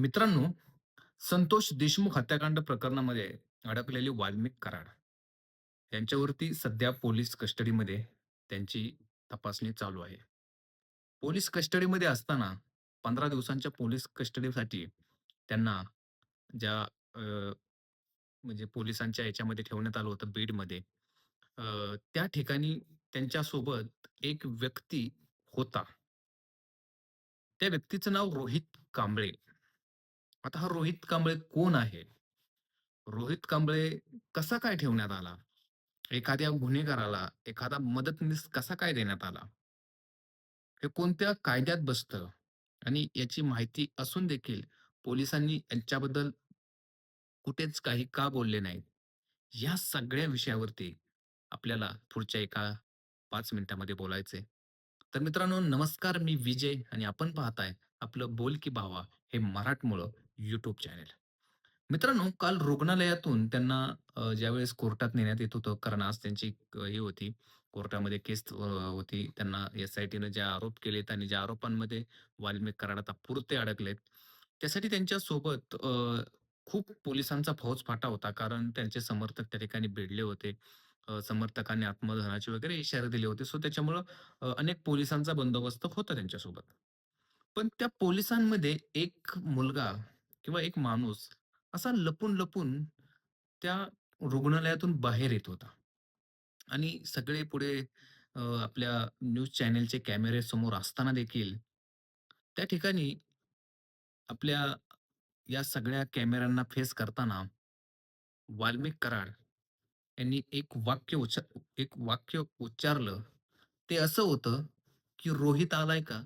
मित्रांनो, संतोष देशमुख हत्याकांड प्रकरणामध्ये अडकलेले वाल्मिक कराड यांच्यावरती सध्या पोलीस कस्टडीमध्ये त्यांची तपासणी चालू आहे. पोलीस कस्टडीमध्ये असताना 15 दिवसांच्या पोलीस कस्टडीसाठी त्यांना ज्या म्हणजे पोलिसांच्या याच्यामध्ये ठेवण्यात आलं होतं बीडमध्ये. त्या ठिकाणी त्यांच्यासोबत एक व्यक्ती होता. त्या व्यक्तीचं नाव रोहित कांबळे. आता हा रोहित कांबळे कोण आहे? रोहित कांबळे कसा काय ठेवण्यात आला? एखाद्या गुन्हेगाराला एखादा मदतनीस कसा काय देण्यात आला? हे कोणत्या कायद्यात बसतं? आणि याची माहिती असून देखील पोलिसांनी यांच्याबद्दल कुठेच काही का बोलले नाहीत? या सगळ्या विषयावरती आपल्याला पुढच्या एका 5 मिनिटामध्ये बोलायचंय. तर मित्रांनो नमस्कार, मी विजय आणि आपण पाहताय आपलं बोल की भावा हे मराठमोळं यूट्यूब चॅनेल मित्रांनो, काल रुग्णालयातून त्यांना अ, ज्यावेळेस कोर्टात नेण्यात येत होतं, कारण आज त्यांची एक हे होती, कोर्टामध्ये केस अ, होती. त्यांना एस-आय-टीनं जे आरोप केलेत आणि ज्या आरोपांमध्ये वाल्मिक कराड तात्पुरते अडकलेत, त्यासाठी त्यांच्यासोबत अ, खूप पोलिसांचा फौजफाटा होता. कारण त्यांचे समर्थक त्या ठिकाणी भिडले होते. अ, समर्थकांनी आत्मदहनाचे वगैरे इशारे दिले होते. सो त्याच्यामुळं अ, अनेक पोलिसांचा बंदोबस्त होता त्यांच्यासोबत. पण त्या पोलिसांमध्ये एक मुलगा किंवा एक माणूस असा लपून-लपून त्या रुग्णालयातून बाहेर येत होता. आणि सगळे पुढे अ, आपल्या न्यूज चॅनेलचे कॅमेरे समोर असताना देखील त्या ठिकाणी आपल्या या सगळ्या कॅमेऱ्यांना फेस करताना वाल्मिक कराड यांनी एक वाक्य उच्चा एक वाक्य उच्चारलं. ते असं होतं, की "रोहित आलाय का?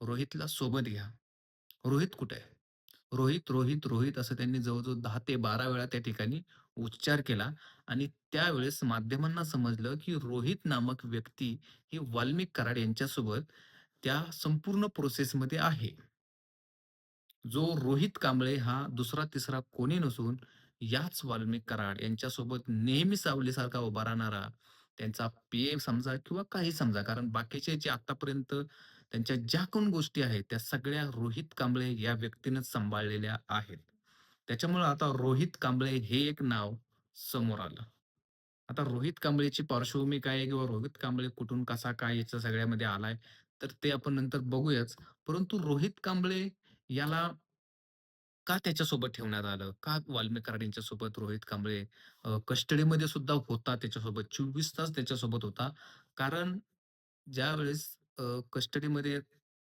रोहितला सोबत घ्या." रोहित कुठे आहे? रोहित, रोहित, रोहित असं त्यांनी जवळजवळ 10 ते 12 वेळा त्या ठिकाणी उच्चार केला आणि त्यावेळेस माध्यमांना समजलं, की रोहित नामक व्यक्ती ही वाल्मिक कराड यांच्यासोबत त्या संपूर्ण प्रोसेसमध्ये आहे. जो रोहित कांबळे हा दुसरा-तिसरा कोणी नसून याच वाल्मिक कराड यांच्यासोबत नेहमी सावलीसारखा उभा राहणारा त्यांचा पी समजा किंवा काही समजा. कारण बाकीचे जे आत्तापर्यंत त्यांच्या ज्या कोण गोष्टी आहेत, त्या सगळ्या रोहित कांबळे या व्यक्तीनेच सांभाळलेल्या आहेत. त्याच्यामुळे आता रोहित कांबळे हे एक नाव समोर आलं. आता रोहित कांबळेची पार्श्वभूमी काय आहे किंवा रोहित कांबळे कुठून, कसा, काय याच्या सगळ्यामध्ये आलाय, तर ते आपण नंतर बघूयाच. परंतु रोहित कांबळे याला का त्याच्यासोबत ठेवण्यात आलं? का वाल्मिक सोबत रोहित कांबळे कस्टडीमध्ये सुद्धा होता त्याच्यासोबत 24 तास त्याच्यासोबत होता. कारण ज्यावेळेस अ, कस्टडीमध्ये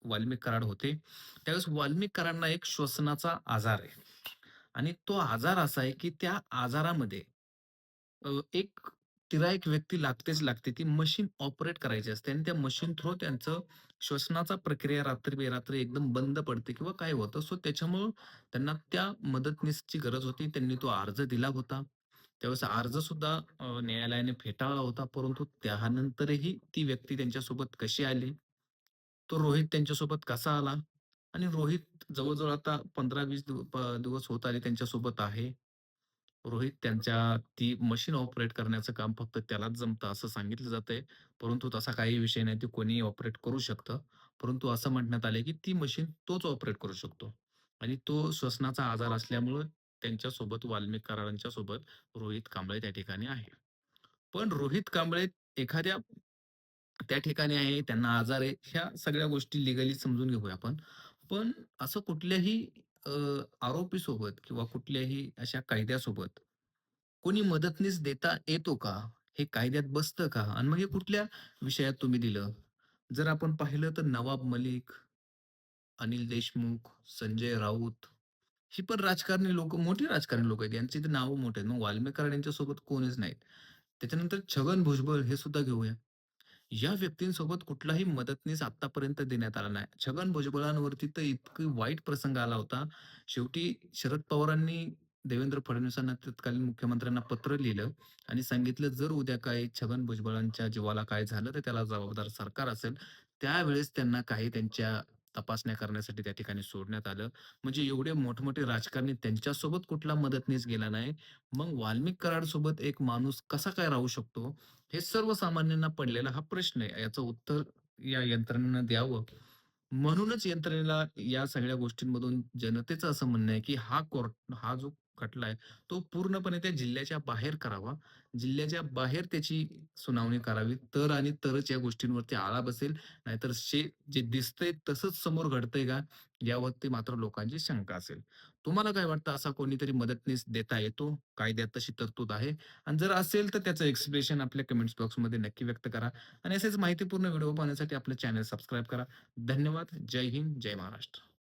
वाल्मिक कराड होते, त्यावेळेस वाल्मिक कराडना एक श्वसनाचा आजार आहे आणि तो आजार असा आहे, की त्या आजारामध्ये अ, एक तिला एक व्यक्ती लागतेच लागते. ती मशीन ऑपरेट करायची असते आणि त्या मशीन थ्रू त्यांचं श्वसनाचा प्रक्रिया रात्री-बेरात्री एकदम बंद पडते किंवा काय होतं. सो त्याच्यामुळं त्यांना त्या मदतनीसची गरज होती. त्यांनी तो अर्ज दिला होता. त्यावेळेस अर्ज सुद्धा न्यायालयाने फेटाळला होता. परंतु त्यानंतरही ती व्यक्ती त्यांच्यासोबत कशी आली? तो रोहित त्यांच्यासोबत कसा आला? आणि रोहित जवळ-जवळ आता पंधरा वीस दिवस होत आले त्यांच्यासोबत आहे. रोहित त्यांच्या ती मशीन ऑपरेट करण्याचं काम फक्त त्यालाच जमतं असं सांगितलं जातंय. परंतु तसा काही विषय नाही. ते कोणीही ऑपरेट करू शकतं. परंतु असं म्हणण्यात आलंय, की ती मशीन तोच ऑपरेट करू शकतो. आणि तो श्वसनाचा आजार असल्यामुळे त्यांच्यासोबत वाल्मिक सोबत रोहित कांबळे त्या ठिकाणी आहे. पण रोहित कांबळे एखाद्या त्या ठिकाणी आहे, त्यांना आजार आहे, ह्या सगळ्या गोष्टी लिगली समजून घेऊया आपण. पण असं कुठल्याही आरोपी सोबत किंवा कुठल्याही अशा कायद्यासोबत कोणी मदतनीस देता येतो का? हे कायद्यात बसतं का? आणि मग हे कुठल्या विषयात तुम्ही दिलं? जर आपण पाहिलं तर नवाब मलिक, अनिल देशमुख, संजय राऊत ही पण राजकारणी लोकं, मोठी राजकारणी लोक आहेत. यांची तर नावं मोठी आहेत. मग वाल्मिक यांच्यासोबत कोणीच नाहीत. त्याच्यानंतर छगन भुजबळ हे सुद्धा घेऊया. या व्यक्तींसोबत कुठलाही मदतनीस आत्तापर्यंत देण्यात आला नाही. छगन भुजबळांवरती तर इतकी वाईट प्रसंग आला होता. शेवटी शरद पवारांनी देवेंद्र फडणवीसांना तत्कालीन मुख्यमंत्र्यांना पत्र लिहिलं आणि सांगितलं, "जर उद्या काही छगन भुजबळांच्या जीवाला काय झालं, तर त्याला जबाबदार सरकार असेल." त्यावेळेस त्यांना काही त्यांच्या तपासण्या करण्यासाठी त्या ठिकाणी सोडण्यात आलं. म्हणजे एवढे मोठमोठे राजकारणी त्यांच्यासोबत कुठला मदतनीस गेला नाही. मग वाल्मिक कराडसोबत एक माणूस कसा काय राहू शकतो? हे सर्वसामान्यांना पडलेला हा प्रश्न आहे. याचं उत्तर या यंत्रणेनं द्यावं म्हणूनच यंत्रणेला या सगळ्या गोष्टींमधून जनतेचं असं म्हणणं आहे, की हा कोर्ट हा जो खटला आहे, तो पूर्णपणे त्या जिल्ह्याच्या बाहेर करावा. जिल्ह्याच्या बाहेर त्याची सुनावणी करावी. तर आणि तरच या गोष्टींवरती आळा बसेल. नाहीतर जे दिसतंय तसंच समोर घडतंय का? यावरती मात्र लोकांची शंका असेल. तुम्हाला काय वाटतं असा कोणीतरी मदतनीस देता येतो? कायद्यात तशी तरतूद आहे? आणि जर असेल तर त्याचं एक्सप्रेशन आपल्या कमेंट्स बॉक्समध्ये नक्की व्यक्त करा. आणि असेच माहितीपूर्ण व्हिडिओ पाहण्यासाठी आपलं चॅनल सबस्क्राईब करा. धन्यवाद. जय हिंद, जय महाराष्ट्र.